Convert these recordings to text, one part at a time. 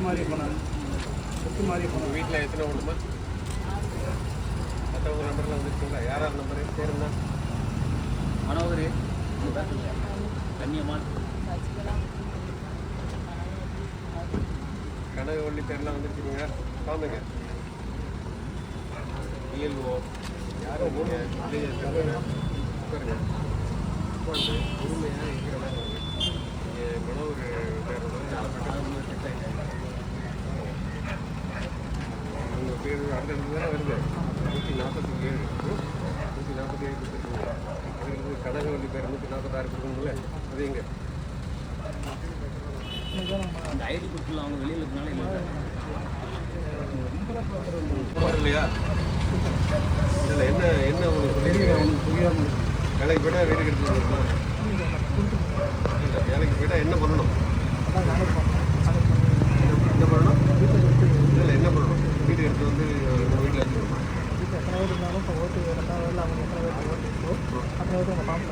மாதிரி போனாங்க சுற்றி போனோம் வீட்டில் எத்தனை ஒன்றுமா நம்பரில் வந்துருக்கீங்களா யாரார் நம்பரு பேருந்தா மனோகர். கண்ணியம்மான் கன்னியம்மாள் வள்ளி பேர்லாம் வந்துருக்கீங்க. காமிங்க இயல்போ யாரும் உட்காருங்க. உட்காந்து உரிமையாக இருக்கிறவங்க மனோர் பேர் உங்கள் பேர் அடுத்தடுத்து தானே வருது. நூற்றி நாற்பத்தி ஏழு நூற்றி நாற்பத்தி ஏழு கொடுத்துருக்கீங்க அதுக்கு கனகவள்ளி பேர் நூற்றி நாற்பத்தாறு கொடுக்கணும்ல? அது எங்க? அந்த ஐடி கொடுத்துல அவங்க வெளியில் இருக்கனால இல்லையா இதில் என்ன என்ன உங்களுக்கு புரியாமல் வேலைக்கு போயிட்டா வீடு கெடுத்து வேலைக்கு போயிட்டா என்ன பண்ணணும் என்ன பண்ணணும் வீட்டில் இதில் என்ன பண்ணணும் வீடு எடுத்து வந்து உங்கள் வீட்டில் வச்சுக்கணுமா எத்தனை பேர் இருந்தாலும் இப்போ ஓட்டு ரெண்டாவது வேலை அவங்க எத்தனை பேர் ஓட்டு இருக்கோ அத்தனை பேர் உங்கள் ஃபார்ம்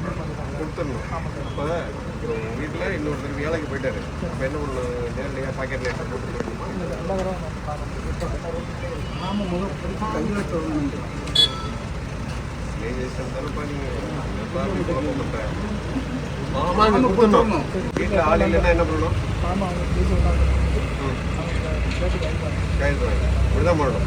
கொடுத்துடணும். ஆமாம் சார் வீட்டில் இன்னொருத்தர் வேலைக்கு போயிட்டாரு. அப்போ என்ன ஒன்று நேரடியாக பாக்கெட்டில் எடுத்து போட்டு போயிடணுமா இந்த எல்லா கையெழுத்து வரணும் லேஜேஷன் தானப்பா நீங்கள் குழப்பம் பண்ணுறேன் மாமாங்க கொடுத்துடணும் வீட்டில் ஆள் இல்லைன்னா என்ன பண்ணணும் நாம அவங்க பேசி விட்டாங்க ம் அவங்க கேட்டு கைப்பாங்க கைது வாங்க இப்படி தான் பண்ணணும்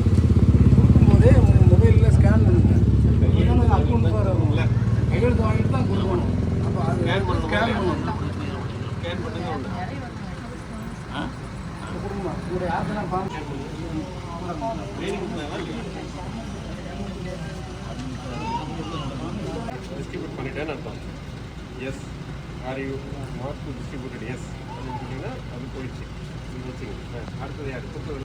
கொடுக்கும்போதே உங்கள் மொபைலில் ஸ்கேன் பண்ணுங்க இல்லைன்னா அக்கௌண்ட் வர கையெழுத்து வாங்கிட்டு தான் கொடுக்கணும் அப்போ அது Scan பண்ணணும். ஸ்கேன் பண்ணணும் ஸ்கேன் பண்ணுங்க ஒன்று ஆ? அது கொடுக்கணும்? உங்களுடைய ஆப்பெல்லாம் ஃபார்ம் டிஸ்ட்ரிபியூட் பண்ணிட்டேன்னு அர்த்தம் S R U mark to distributed S அப்படின்னு சொன்னீங்கன்னா அது போயிடுச்சு. வச்சுங்க அடுத்தது யார்? கொடுத்தது